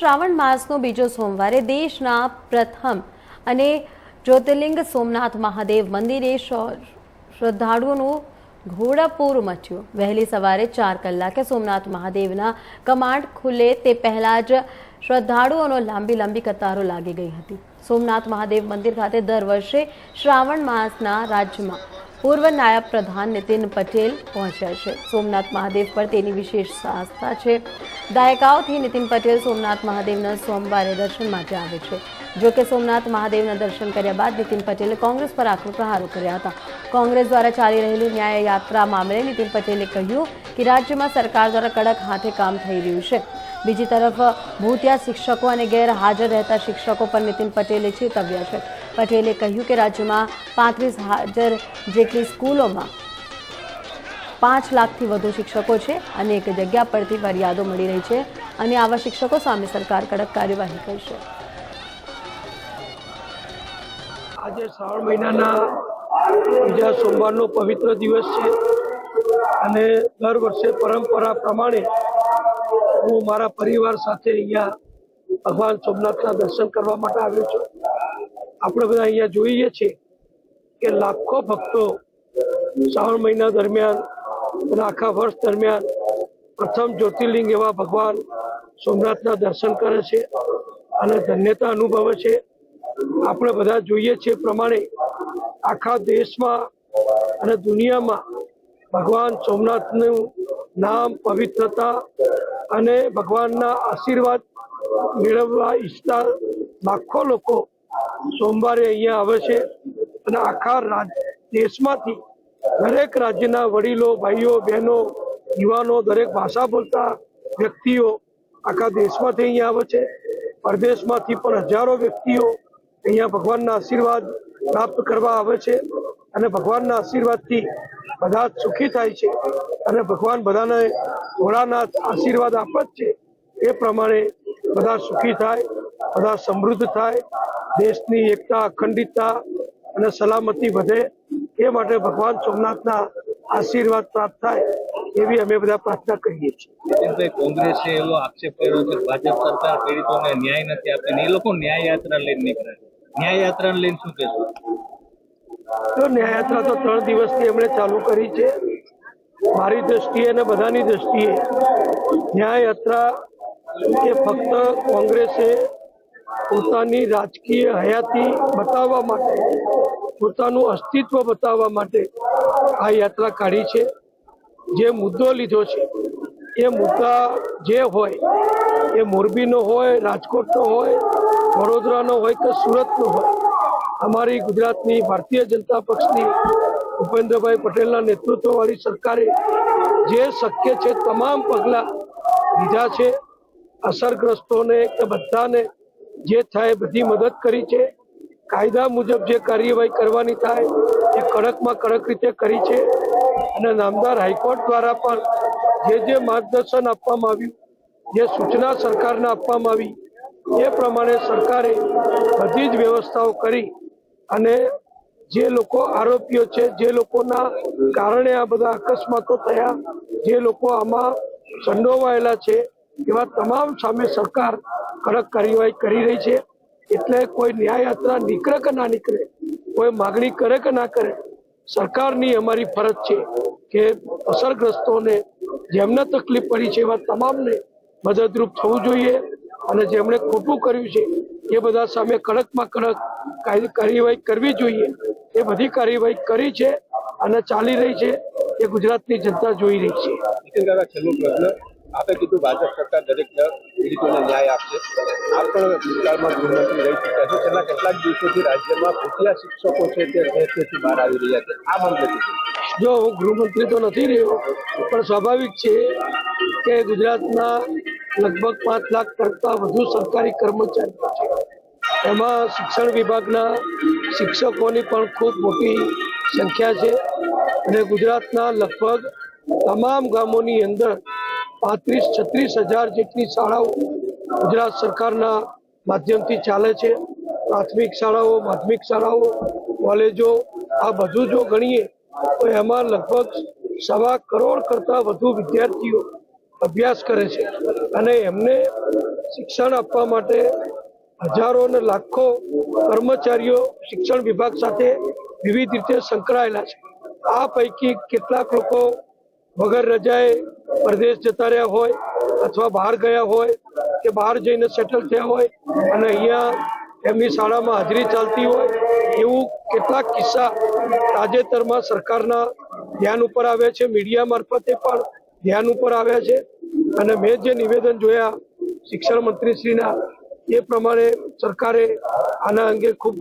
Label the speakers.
Speaker 1: શ્રાવણ માસનો બીજો સોમવારે દેશના પ્રથમ અને જ્યોતિર્લિંગ સોમનાથ મહાદેવ મંદિરે શ્રદ્ધાળુઓનું ઘોડાપૂર મચ્યું. વહેલી સવારે ચાર કલાકે સોમનાથ મહાદેવના કમાડ ખુલે તે પહેલાં જ શ્રદ્ધાળુઓનો લાંબી લાંબી કતારો લાગી ગઈ હતી. સોમનાથ મહાદેવ મંદિર ખાતે દર વર્ષે શ્રાવણ માસના રાજ્યમાં પૂર્વ નાયબ પ્રધાન નીતિન પટેલ પહોંચ્યા છે. સોમનાથ મહાદેવ પર તેની વિશેષ આસ્થા છે. દાયકાઓથી નીતિન પટેલ સોમનાથ મહાદેવના સોમવારે દર્શન માટે આવે છે. જો કે સોમનાથ મહાદેવના દર્શન કર્યા બાદ નીતિન પટેલે કોંગ્રેસ પર આક્રો પ્રહારો કર્યા હતા. કોંગ્રેસ દ્વારા ચાલી રહેલી ન્યાય યાત્રા મામલે નીતિન પટેલે કહ્યું કે રાજ્યમાં સરકાર દ્વારા કડક હાથે કામ થઈ રહ્યું છે. બીજી તરફ ભૂતિયા શિક્ષકો અને ગેરહાજર રહેતા શિક્ષકો પર નીતિન પટેલે ચેતવ્યા છે. પટેલે કહ્યું કે રાજ્યમાં પાંત્રીસ હાજર જેટલી સ્કૂલોમાં પાંચ લાખથી વધુ શિક્ષકો છે અને એક જગ્યા પરથી ફરિયાદો મળી રહી છે અને આવા શિક્ષકો સામે સરકાર કડક કાર્યવાહી કરશે.
Speaker 2: આજે શ્રાવણ મહિનાના બીજા સોમવારનો પવિત્ર દિવસ છે અને દર વર્ષે પરંપરા પ્રમાણે હું મારા પરિવાર સાથે અહીંયા ભગવાન સોમનાથના દર્શન કરવા માટે આવ્યો છું. આપણે બધા અહીંયા જોઈએ છીએ કે લાખો ભક્તો શ્રાવણ મહિના દરમિયાન અને આખા વર્ષ દરમિયાન પ્રથમ જ્યોતિર્લિંગ એવા ભગવાન સોમનાથના દર્શન કરે છે અને ધન્યતા અનુભવે છે. આપણે બધા જોઈએ છીએ પ્રમાણે આખા દેશમાં અને દુનિયામાં ભગવાન સોમનાથનું નામ પવિત્રતા અને ભગવાનના આશીર્વાદ મેળવવા ઈચ્છતા લાખો લોકો સોમવારે અહીંયા આવે છે અને આખા દેશમાંથી દરેક રાજ્યના વડીલો, ભાઈઓ, બહેનો, યુવાનો, દરેક ભાષા બોલતા વ્યક્તિઓ આખા દેશમાંથી અહીંયા આવે છે. પરદેશમાંથી પણ હજારો વ્યક્તિઓ અહીંયા ભગવાનના આશીર્વાદ પ્રાપ્ત કરવા આવે છે અને ભગવાનના આશીર્વાદથી બધા સુખી થાય છે અને ભગવાન બધાને ભોળાનાથ આશીર્વાદ આપે છે. એ પ્રમાણે બધા સુખી થાય, બધા સમૃદ્ધ થાય દેશની એકતા અખંડિતતા અને સલામતી વધે એ માટે ભગવાન સોમનાથના આશીર્વાદ પ્રાપ્ત થાય એવી અમે બધા પ્રાર્થના કરીએ છીએ.
Speaker 3: કોંગ્રેસે એવો આક્ષેપ કર્યો કે ભાજપ સરકાર પીડિતોને ન્યાય નથી આપતી એ લોકો ન્યાય યાત્રા લઈને નીકળે ન્યાય યાત્રા લઈને શું કહેશો?
Speaker 2: તો ન્યાયયાત્રા તો ત્રણ દિવસથી એમણે ચાલુ કરી છે. મારી દ્રષ્ટિએ અને બધાની દ્રષ્ટિએ ન્યાય યાત્રા કે ફક્ત કોંગ્રેસે પોતાની રાજકીય હયાતી બતાવવા માટે, પોતાનું અસ્તિત્વ બતાવવા માટે આ યાત્રા કાઢી છે. જે મુદ્દો લીધો છે, એ મુદ્દા જે હોય, એ મોરબીનો હોય, રાજકોટનો હોય, વડોદરાનો હોય કે સુરતનો હોય, અમારી ગુજરાતની ભારતીય જનતા પક્ષની ભૂપેન્દ્રભાઈ પટેલના નેતૃત્વવાળી સરકારે જે શક્ય છે, તમામ પગલાં લીધા છે, અસરગ્રસ્તોને કે બધાને જે થાય બધી મદદ કરી છે. કાયદા મુજબ જે કાર્યવાહી કરવાની થાય, એ કડકમાં કડક રીતે કરી છે. અને નામદાર હાઈકોર્ટ દ્વારા પણ જે જે માર્ગદર્શન આપવામાં આવ્યું, જે સૂચના સરકારને આપવામાં આવી, એ પ્રમાણે સરકારે બધી જ વ્યવસ્થાઓ કરી અને જે લોકો આરોપીઓ છે, જે લોકોના કારણે આ બધા અકસ્માતો થયા, જે લોકો આમાં સંડોવાયેલા છે, એવા તમામ સામે સરકાર કડક કાર્યવાહી કરી રહી છે. એટલે કોઈ ન્યાયયાત્રા નીકળે કે ના નીકળે, કોઈ માગણી કરે કે ના કરે, સરકારની અમારી ફરજ છે કે અસરગ્રસ્તોને જેમને તકલીફ પડી છે એવા તમામને મદદરૂપ થવું જોઈએ અને જેમણે ખોટું કર્યું છે એ બધા સામે કડકમાં કડક કાર્યવાહી કરવી જોઈએ. એ બધી કાર્યવાહી કરી છે અને ચાલી રહી છે. એ ગુજરાતની જનતા જોઈ રહી છે.
Speaker 4: આપે કીધું ભાજપ સરકાર દરેક પીડિતોને ન્યાય આપશે. આપ પણ ભૂતકાળમાં ગૃહમંત્રી રહી ચૂક્યા છે. છેલ્લા કેટલાક દિવસોથી રાજ્યમાં ભૂતિયા શિક્ષકો છે તે ઘેરથી બહાર આવી રહ્યા છે. આ મામલે
Speaker 2: જો હું ગૃહમંત્રી તો નથી રહ્યો, પણ સ્વાભાવિક છે કે ગુજરાતના લગભગ પાંચ લાખ કરતા વધુ સરકારી કર્મચારીઓ છે. એમાં શિક્ષણ વિભાગના શિક્ષકોની પણ ખૂબ મોટી સંખ્યા છે અને ગુજરાતના લગભગ તમામ ગામોની અંદર પાંત્રીસ, છત્રીસ હજાર જેટલી શાળાઓ ગુજરાત સરકારના માધ્યમથી ચાલે છે. પ્રાથમિક શાળાઓ, માધ્યમિક શાળાઓ, કોલેજો, આ બધું જો ગણીએ, તો એમાં લગભગ સવા કરોડ કરતાં વધુ વિદ્યાર્થીઓ અભ્યાસ કરે છે. અને એમને શિક્ષણ આપવા માટે હજારો અને લાખો કર્મચારીઓ શિક્ષણ વિભાગ સાથે વિવિધ રીતે સંકળાયેલા છે. આ પૈકી કેટલાક લોકો વગર રજાએ પરદેશ જતા રહ્યા હોય અથવા બહાર ગયા હોય કે બહાર જઈને સેટલ થયા હોય અને અહીંયા એમની શાળામાં હાજરી ચાલતી હોય એવું કેટલાક કિસ્સા તાજેતરમાં સરકારના ધ્યાન ઉપર આવ્યા છે. મીડિયા મારફતે પણ ધ્યાન ઉપર આવ્યા છે. અને મેં જે નિવેદન જોયા શિક્ષણ મંત્રીશ્રીના, એ પ્રમાણે સરકારે આના અંગે ખૂબ